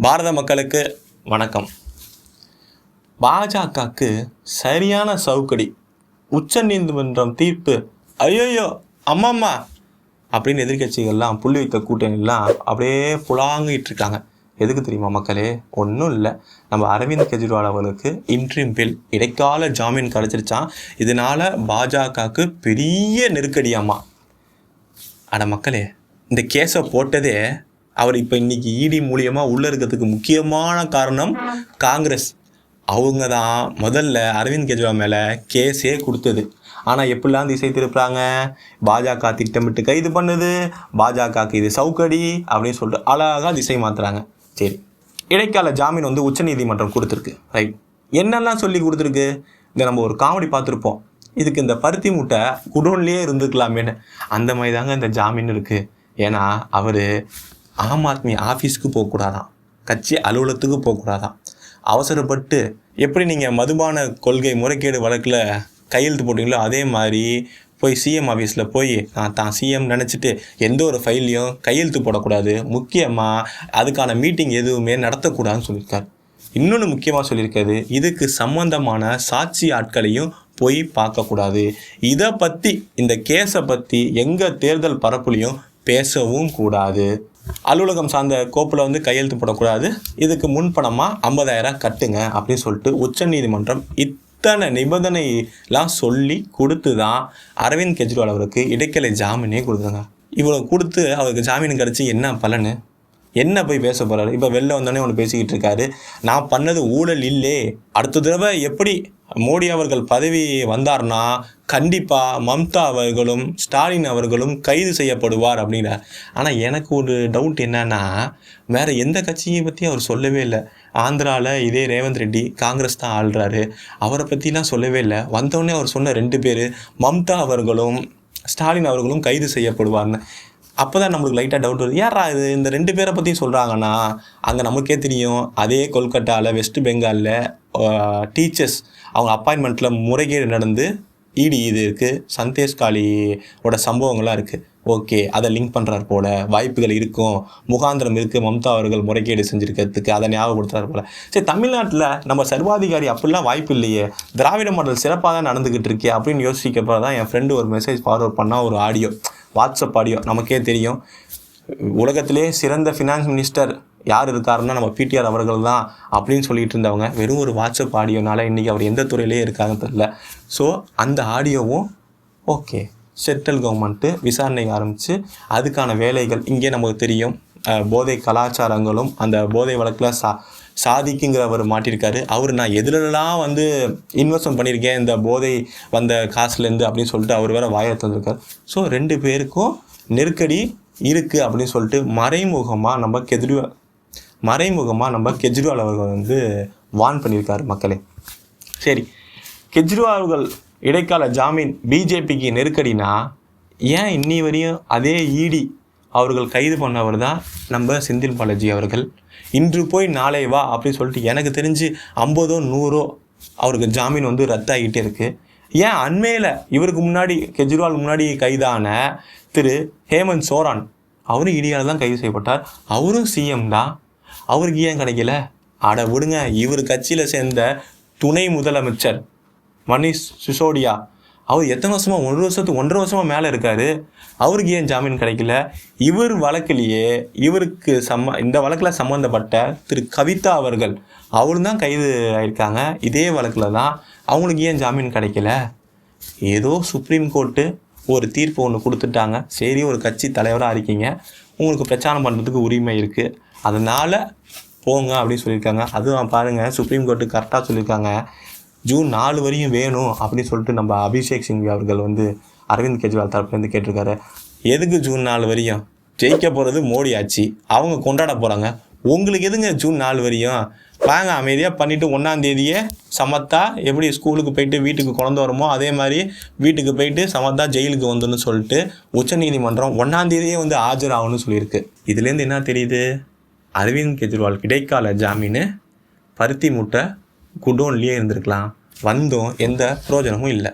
பாரத மக்களுக்கு வணக்கம். பாஜகவுக்கு சரியான சவுக்கடி உச்ச நீதிமன்றம் தீர்ப்பு ஐயோயோ அம்மம்மா அப்படின்னு எதிர்க்கட்சிகள்லாம் புள்ளி வைத்த கூட்டணிலாம் அப்படியே புலாங்கிட்டு இருக்காங்க. எதுக்கு தெரியுமா மக்களே? ஒன்றும் இல்லை. நம்ம அரவிந்த் கெஜ்ரிவால் அவர்களுக்கு இன்ட்ரீம் பில் இடைக்கால ஜாமீன் கிடச்சிருச்சான் இதனால் பாஜகவுக்கு பெரிய நெருக்கடியாமா ஆனால் மக்களே இந்த கேஸை போட்டதே அவர் இப்போ இன்றைக்கி இடி மூலியமாக உள்ளே இருக்கிறதுக்கு முக்கியமான காரணம் காங்கிரஸ். அவங்க தான் முதல்ல அரவிந்த் கெஜ்ரிவால் மேலே கேஸே கொடுத்தது. ஆனால் எப்படிலாம் திசை திருப்புறாங்க? பாஜக திட்டமிட்டு கைது பண்ணுது. பாஜகவுக்கு இது சவுக்கடி அப்படின்னு சொல்லிட்டு அழகாக திசை மாற்றுறாங்க சரி. இடைக்கால ஜாமீன் வந்து உச்சநீதிமன்றம் கொடுத்துருக்கு. ரைட் என்னெல்லாம் சொல்லி கொடுத்துருக்கு? இந்த நம்ம ஒரு காமெடி பார்த்துருப்போம். இதுக்கு இந்த பருத்தி மூட்டை குடோன்லேயே இருந்துக்கலாமேன்னு. அந்த மாதிரி தாங்க இந்த ஜாமீன் இருக்குது ஏன்னா அவர் ஆம் ஆத்மி ஆஃபீஸ்க்கு போகக்கூடாதான். கட்சி அலுவலகத்துக்கு போகக்கூடாதான். அவசரப்பட்டு எப்படி நீங்கள் மதுபான கொள்கை முறைகேடு வழக்கில் கையெழுத்து போட்டீங்களோ அதே மாதிரி போய் சிஎம் ஆஃபீஸில் போய் நான் தான் சிஎம் நினச்சிட்டு எந்த ஒரு ஃபைல்லையும் கையெழுத்து போடக்கூடாது. முக்கியமாக அதுக்கான மீட்டிங் எதுவுமே நடத்தக்கூடாதுன்னு சொல்லியிருக்காரு. இன்னொன்று முக்கியமாக சொல்லியிருக்காரு இதுக்கு சம்பந்தமான சாட்சி ஆட்களையும் போய் பார்க்கக்கூடாது. இதை பற்றி இந்த கேஸை பற்றி எங்கள் தேர்தல் பரப்புலையும் பேசவும் கூடாது. அலுவலகம் சார்ந்த கோப்பில் வந்து கையெழுத்து போடக்கூடாது. இதுக்கு முன்பணமாக ஐம்பதாயிரம் கட்டுங்க அப்படின்னு சொல்லிட்டு உச்சநீதிமன்றம் இத்தனை நிபந்தனைலாம் சொல்லி கொடுத்து தான் அரவிந்த் கெஜ்ரிவால் அவருக்கு இடைக்கலை ஜாமீனே கொடுத்தாங்க இவ்வளோ கொடுத்து அவருக்கு ஜாமீன் கிடச்சி என்ன பலனு? என்ன போய் பேச போகிறாரு இப்போ வெளில வந்தோடனே ஒன்று பேசிக்கிட்டு இருக்காரு. நான் பண்ணது ஊழல் இல்லே. அடுத்த தடவை எப்படி மோடி அவர்கள் பதவி வந்தார்னா கண்டிப்பாக மம்தா அவர்களும் ஸ்டாலின் அவர்களும் கைது செய்யப்படுவார் அப்படிங்கிறார் ஆனால் எனக்கு ஒரு டவுட் என்னன்னா வேற எந்த கட்சியை பற்றி அவர் சொல்லவே இல்லை. ஆந்திராவில் இதே ரேவந்த் ரெட்டி காங்கிரஸ் தான் ஆள்றாரு. அவரை பற்றிலாம் சொல்லவே இல்லை. வந்தோடனே அவர் சொன்ன ரெண்டு பேர் மம்தா அவர்களும் ஸ்டாலின் அவர்களும் கைது செய்யப்படுவார்னு. அப்போ தான் நம்மளுக்கு லைட்டாக டவுட் வருது. யாரா இது? இந்த ரெண்டு பேரை பற்றியும் சொல்கிறாங்கன்னா அங்கே நமக்கே தெரியும். அதே கொல்கட்டாவில் வெஸ்ட் பெங்காலில் டீச்சர்ஸ் அவங்க அப்பாயின்மெண்ட்டில் முறைகேடு நடந்து இடி இது இருக்குது சந்தேஷ் காளியோட சம்பவங்கள்லாம் இருக்குது ஓகே அதை லிங்க் பண்ணுறாரு போல வாய்ப்புகள் இருக்கும் முகாந்திரம் இருக்குது மம்தா அவர்கள் முறைகேடு செஞ்சுருக்கிறதுக்கு அதை ஞாபகப்படுத்துறாரு போல. சரி தமிழ்நாட்டில் நம்ம சர்வாதிகாரி அப்படிலாம் வாய்ப்பு இல்லையே திராவிட மாடல் சிறப்பாக தான் நடந்துக்கிட்டு இருக்கே அப்படின்னு யோசிக்கப்போ தான் என் ஃப்ரெண்டு ஒரு மெசேஜ் ஃபார்வர்ட் பண்ணால் ஒரு ஆடியோ வாட்ஸ்அப் ஆடியோ நமக்கே தெரியும். உலகத்திலே சிறந்த ஃபினான்ஸ் மினிஸ்டர் யார் இருக்காருன்னா நம்ம பிடிஆர் அவர்கள் தான் அப்படின்னு சொல்லிட்டு இருந்தவங்க. வெறும் ஒரு வாட்ஸ்அப் ஆடியோனால இன்றைக்கி அவர் எந்த துறையிலே இருக்காங்கன்னு தெரில ஸோ அந்த ஆடியோவும் ஓகே சென்ட்ரல் கவர்மெண்ட்டு விசாரணை ஆரம்பித்து அதுக்கான வேலைகள் இங்கே நமக்கு தெரியும் போதை கலாச்சாரங்களும் அந்த போதை வழக்கில் சா சாதிக்குங்கிறவர் மாட்டியிருக்காரு அவர் நான் எதுலலாம் வந்து இன்வெஸ்ட்மெண்ட் பண்ணியிருக்கேன் இந்த போதை வந்த காசுலேருந்து அப்படின்னு சொல்லிட்டு அவர் வேறு வாயை தந்திருக்கார் ஸோ ரெண்டு பேருக்கும் நெருக்கடி இருக்குது அப்படின்னு சொல்லிட்டு மறைமுகமாக நம்ம கெஜ்ரிவால் மறைமுகமாக நம்ம கெஜ்ரிவால் அவர்கள் வந்து வார்ன் பண்ணியிருக்காரு மக்களே. சரி கெஜ்ரிவால்கள் இடைக்கால ஜாமீன் பிஜேபிக்கு நெருக்கடினா ஏன் இன்னி வரையும் அதே இடி அவர்கள் கைது பண்ணவர் தான் நம்ம செந்தில் பாலாஜி அவர்கள்? இன்று போய் நாளை வா அப்படின்னு சொல்லிட்டு எனக்கு தெரிஞ்சு ஐம்பதோ நூறோ அவருக்கு ஜாமீன் வந்து ரத்தாகிட்டே இருக்குது ஏன் அண்மையில் இவருக்கு முன்னாடி கெஜ்ரிவால் முன்னாடி கைதான திரு ஹேமந்த் சோரான் அவரும் இடியால் தான் கைது செய்யப்பட்டார். அவரும் சிஎம் தான். அவருக்கு ஏன் கிடைக்கல? அட விடுங்க இவர் கட்சியில் சேர்ந்த துணை முதலமைச்சர் மணிஷ் சிசோடியா அவர் எத்தனை வருஷமாக ஒன்று வருஷத்துக்கு ஒன்றரை வருஷமா மேலே இருக்காரு. அவருக்கு ஏன் ஜாமீன் கிடைக்கல? இவர் வழக்கிலேயே இவருக்கு சம்ம இந்த வழக்கில் சம்மந்தப்பட்ட திரு கவிதா அவர்கள் அவரும் தான் கைது ஆயிருக்காங்க. இதே வழக்கில் தான் அவங்களுக்கு ஏன் ஜாமீன் கிடைக்கல? ஏதோ சுப்ரீம் கோர்ட்டு ஒரு தீர்ப்பு ஒன்று கொடுத்துட்டாங்க. சரி ஒரு கட்சி தலைவராக இருக்கீங்க. உங்களுக்கு பிரச்சாரம் பண்ணுறதுக்கு உரிமை இருக்குது அதனால் போங்க அப்படின்னு சொல்லியிருக்காங்க. அதுவும் பாருங்கள் சுப்ரீம் கோர்ட்டு கரெக்டாக சொல்லியிருக்காங்க. ஜூன் நாலு வரையும் வேணும் அப்படின்னு சொல்லிட்டு நம்ம அபிஷேக் சிங் அவர்கள் வந்து அரவிந்த் கெஜ்ரிவால் தரப்புலேருந்து கேட்டிருக்காரு. எதுக்கு ஜூன் நாலு வரையும்? ஜெயிக்க போகிறது மோடி ஆட்சி அவங்க கொண்டாட போகிறாங்க உங்களுக்கு எதுங்க ஜூன் நாலு வரையும்? வாங்க அமைதியாக பண்ணிவிட்டு ஒன்றாம் தேதியே சமத்தா எப்படி ஸ்கூலுக்கு போயிட்டு வீட்டுக்கு குழந்த வருமோ அதே மாதிரி வீட்டுக்கு போயிட்டு சமத்தா ஜெயிலுக்கு வந்துன்னு சொல்லிட்டு உச்சநீதிமன்றம் ஒன்றாம் தேதியே வந்து ஆஜராகணும்னு சொல்லியிருக்கு. இதுலேருந்து என்ன தெரியுது? அரவிந்த் கெஜ்ரிவால் இடைக்கால ஜாமீன்? பருத்தி மூட்டை குடோன்லேயே இருந்திருக்கலாம். வந்தும் எந்த பிரயோஜனமும் இல்லை.